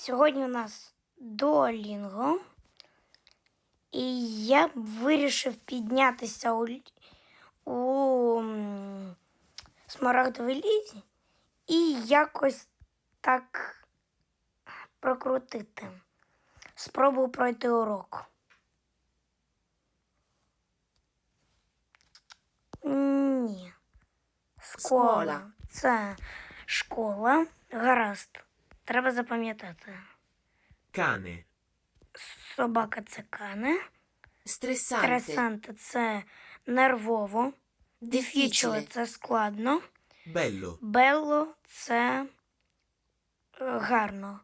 Сьогодні у нас дуолінго. І я вирішив піднятися у, у смарагдовій лізі і якось так прокрутити. Спробую пройти урок. Ні. Школа. Школа. Це школа. Гаразд. Треба запам'ятати. cane, Собака це кане. Stressante. Кресанте це нервово. Дефічеле це складно. bello, Белло це е, гарно.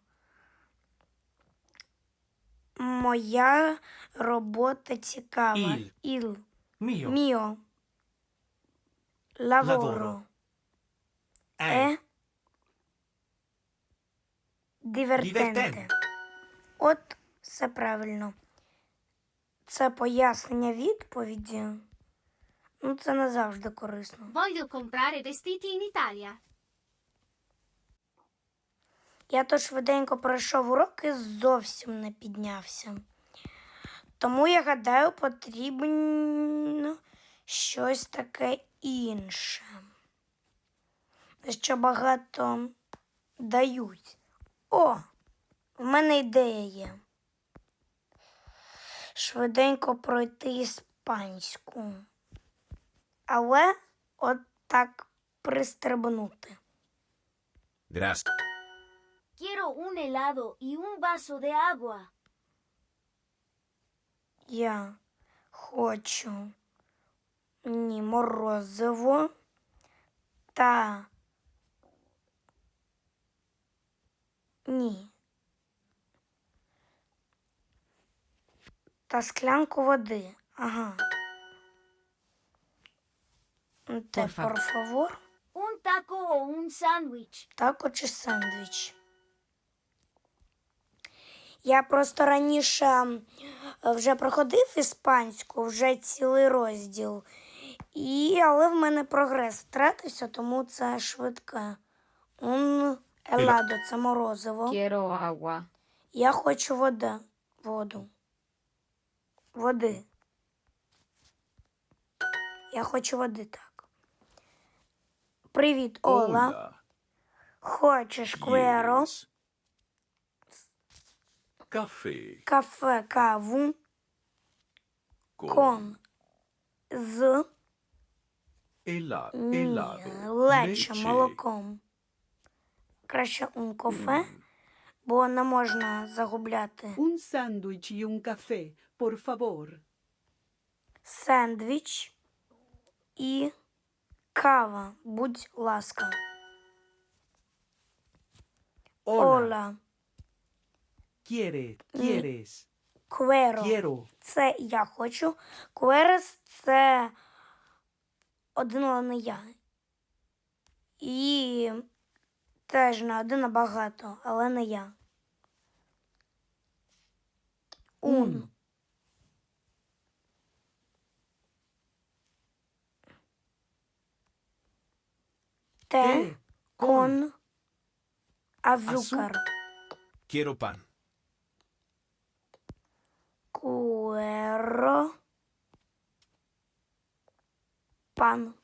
Моя робота цікава. Іль. Іл. mio, Міо. Лаворо. Lavoro. Е. Дивертенте. Дивертенте. От все правильно. Це пояснення відповіді. Ну, це не завжди корисно. Voglio comprare vestiti in Italia. Я то швиденько пройшов урок і зовсім не піднявся. Тому я гадаю, потрібно щось таке інше. Що багато дають. О, в мене ідея є. Швиденько пройти іспанську. Але от так пристрибнути. grazie, Quiero un helado y un vaso de agua. Я хочу ні морозиво та ні. Та склянку води. Ага. Те, Por favor. por favor. Un taco o un sándwich. Тако чи сендвіч. Я просто раніше вже проходив іспанську, вже цілий розділ. І, але в мене прогрес втратився, тому це швидке. Un еладо, це морозиво. Quiero agua. Я хочу вода. Воду. Води. Я хочу води так. Привіт, Ола. hola, Хочеш кверо? yes. кафе, каву, con, кон, з ela- ні, helado, лече, leche, молоком. Краще un кофе, бо не можна загубляти. Un sándwich y un café, por favor. Сендвіч і кава, будь ласка. Ола, Quiere, quieres, кверо. quiero. Це я хочу. Кверес це один, але не я. І теж не один, а багато, але не я. Ун. Те, Те, кон, азукар. quiero pan, Куеро. Пан.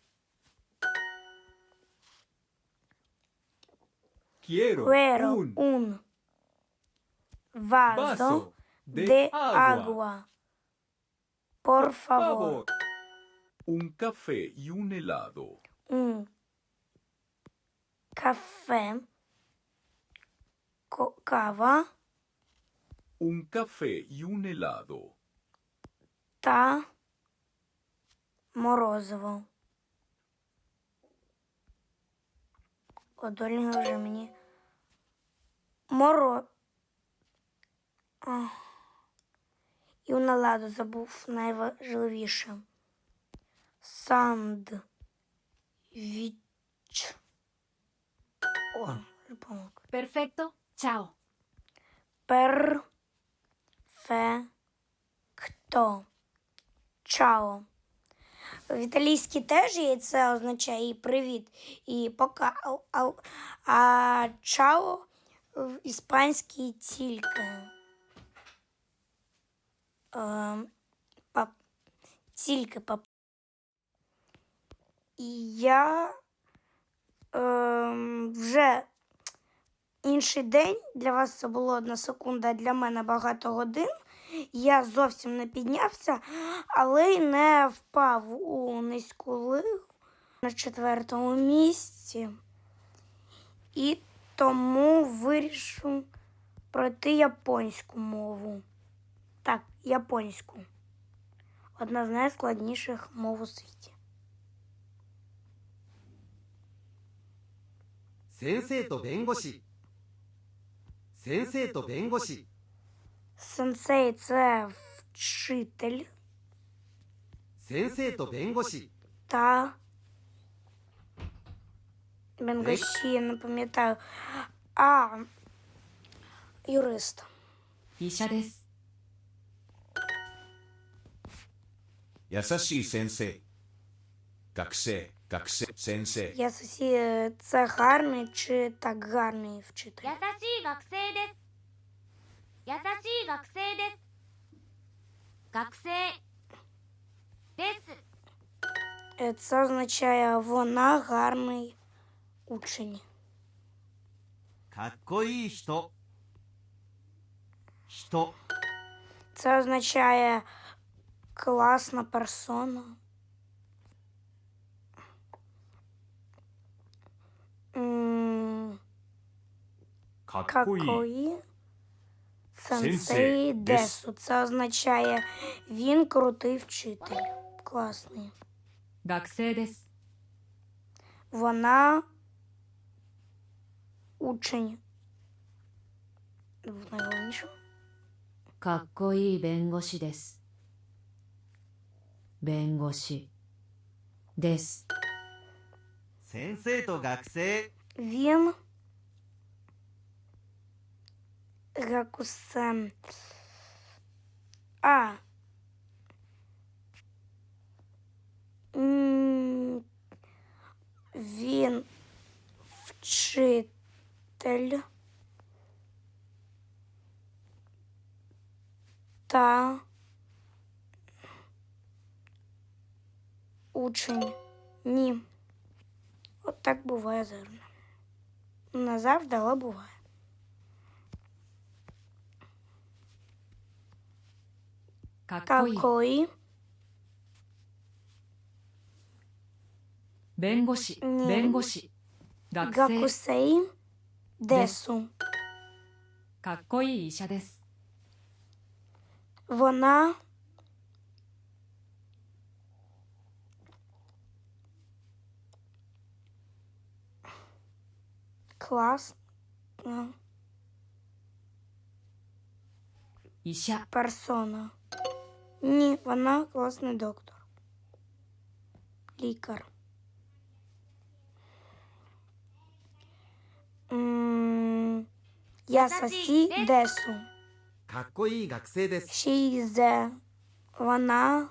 quiero Cuero. un Un. Vaso. vaso de, de agua, agua. Por favor. favor, un café y un helado, Un café. co- Кава un café y un helado, та морозиво. Одолінга вже мені. Моро. А. І на ладу забув найважливіше. Санд. Віч. О, помог. Perfecto. Chao. Перфекто. Чао. В італійській теж є, це означає і привіт, і пока. А, а, чао в іспанській тільки. Ем, пап, тільки пап. І я ем, вже інший день. Для вас це було одна секунда, а для мене багато годин Я зовсім не піднявся, але й не впав у низьку лигу на четвертому місці. І тому вирішив пройти японську мову. Так, японську. Одна з найскладніших мов у світі. 先生と弁護士先生と弁護士 Сенсей це вчитель 先生と弁護士 та Бенгаші, я не пам'ятаю. А юрист. 医者です。優しい先生学生学生先生 Я сусі, це гарний чи так гарний вчитель? 優しい学生です 優しい学生です学生です Е, Це означає вона гарний учень. かっこいい人人 Це означає класна персона. М, かっ Какої? Сенсей Десу. Це означає він крутий вчитель. Класний. Гакседес. Вона учень. Найголовніше. Какої бенгоші дес. Бенгоші. Дес. Сенсей то гаксе. Він Гакусен. А. М, Він вчитель та учень. Ні. От так буває завжди. Не завжди, але буває. かっこいい。 Какої? 弁護士。ね弁護士。学生。 Гакусей Десу. かっこいい医者です。 Вона класна 医者。 персона. Ні, вона класний доктор. Лікар. Я сасі е? Десу. She is. Вона.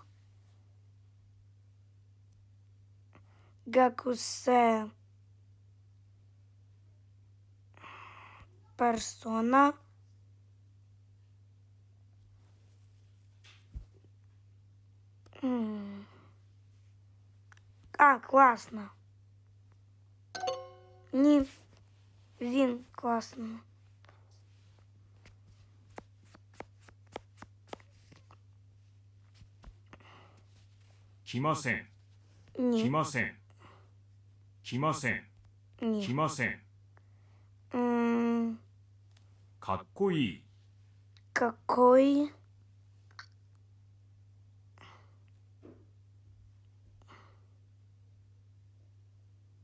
Гакусе. Персона. М. А, класно. Ні. Він класно. 来ません Ні. 来ません来ません Ні. 来ません М, かっこいい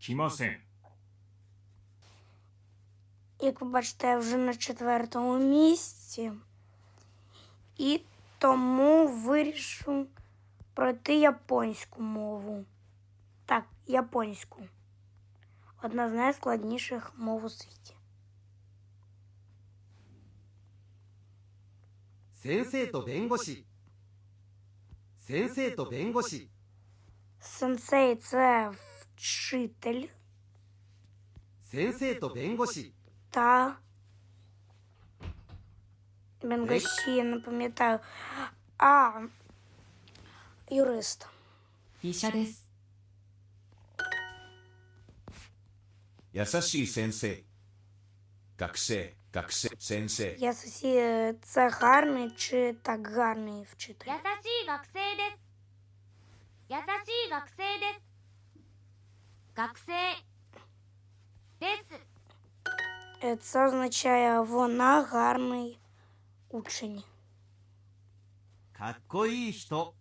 Какой? «来ません Як ви бачите, я вже на четвертому місці. І тому вирішив пройти японську мову. Так, японську. Одна з найскладніших мов у світі. 先生と弁護士先生と弁護士 Сенсей це вчитель 先生と弁護士 та Бенгоші, я не пам'ятаю. А, юрист. 医者です 優しい先生学生学生先生 Я сусі, це гарний чи так гарний вчитель? 優しい学生です優しい学生です 学生です Е, Це означає вона гарний учень. かっこいい人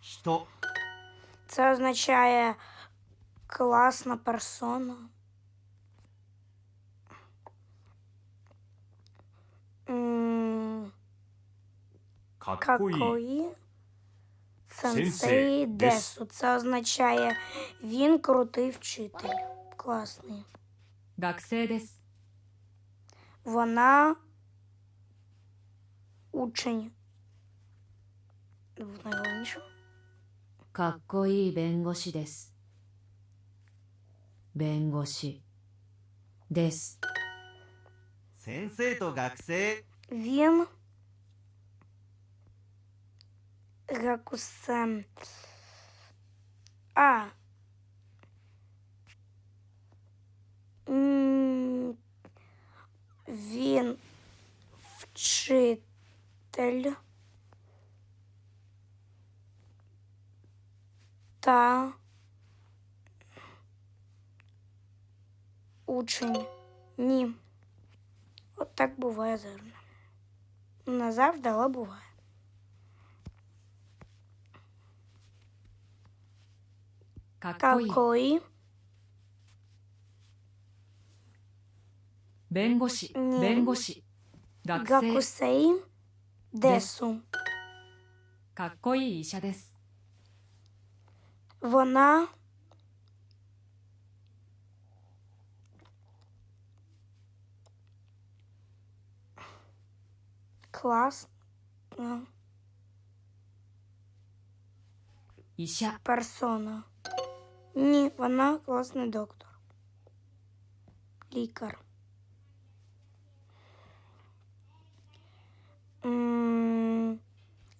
人 Це означає класна персона. М, かっこいい Какої? Сенсей Десу. Це означає він крутий вчитель. Класний. Гакседес. Вона учень. Найголовніше. Какої бенгоші дес. Бенгоші. Дес. Сенсей то гаксе. Він Гакусем. А. Він вчитель та учень. Ні. От так буває завжди. Не завжди, але буває. かっこいい Какої? 弁護士ね弁護士学生 Гакусей Десу. かっこいい医者です Вона класна 医者 персона. Ні, вона класний доктор. Лікар.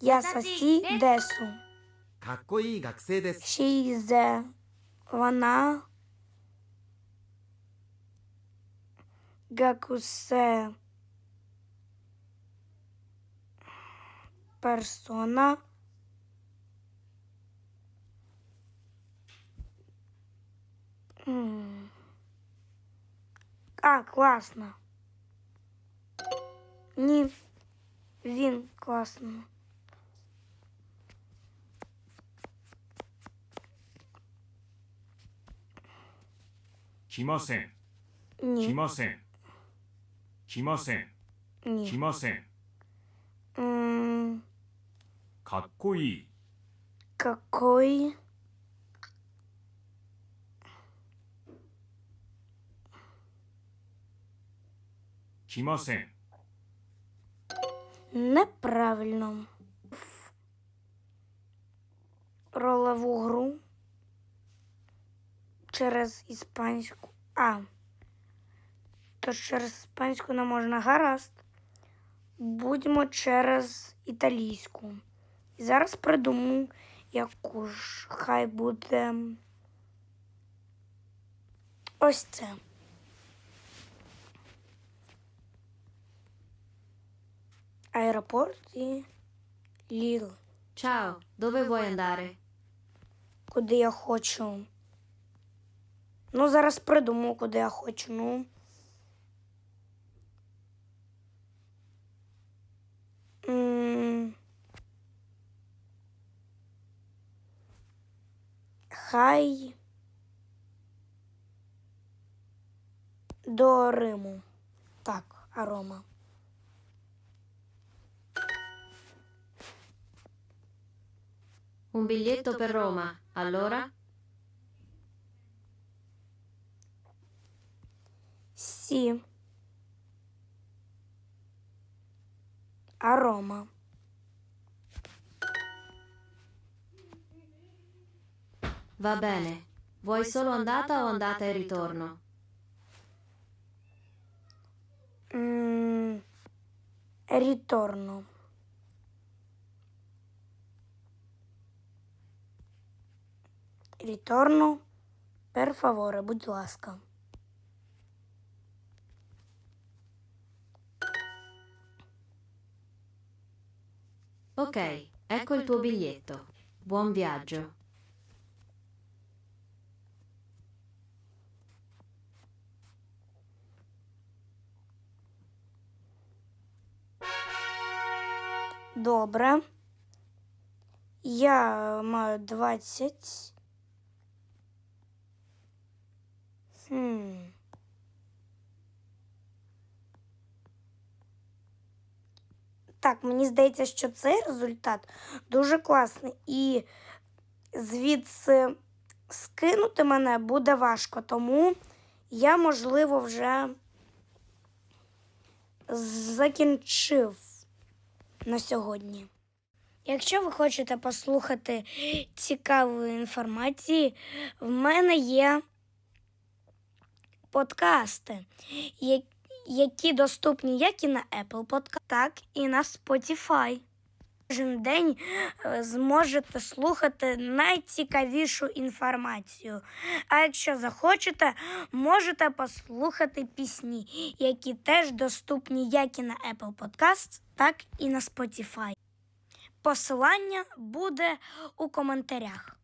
Я сасі Десу. She is. Вона Гакусе персона А, класно. Ні. Він класно. 来ません Ні. 来ません来ません Ні. 来ません М, かっこいい Какой? «来ません Неправильно. Ролеву гру через іспанську. А. То через іспанську не можна гаразд. Будьмо через італійську. І зараз придумаю, яку ж хай буде. Ось це. Аеропорт і Ліл. Ciao, dove vuoi andare? Куди я хочу. Ну, зараз придумаю, куди я хочу. Ну. Хай. До Риму. Так, арома. Un biglietto per Roma, allora? Sì. A Roma. Va bene. Vuoi solo andata o andata e ritorno? Mm, e ritorno. Ріторно. Per favore, будь ласка. Ok, ecco il tuo biglietto. Buon viaggio. Добре. Я маю 20. Так, мені здається, що цей результат дуже класний. І звідси скинути мене буде важко, тому я, можливо, вже закінчив на сьогодні. Якщо ви хочете послухати цікавої інформації, в мене є подкасти, які доступні як і на Apple Podcast, так і на Spotify. Кожен день е, зможете слухати найцікавішу інформацію. А якщо захочете, можете послухати пісні, які теж доступні як і на Apple Podcast, так і на Spotify. Посилання буде у коментарях.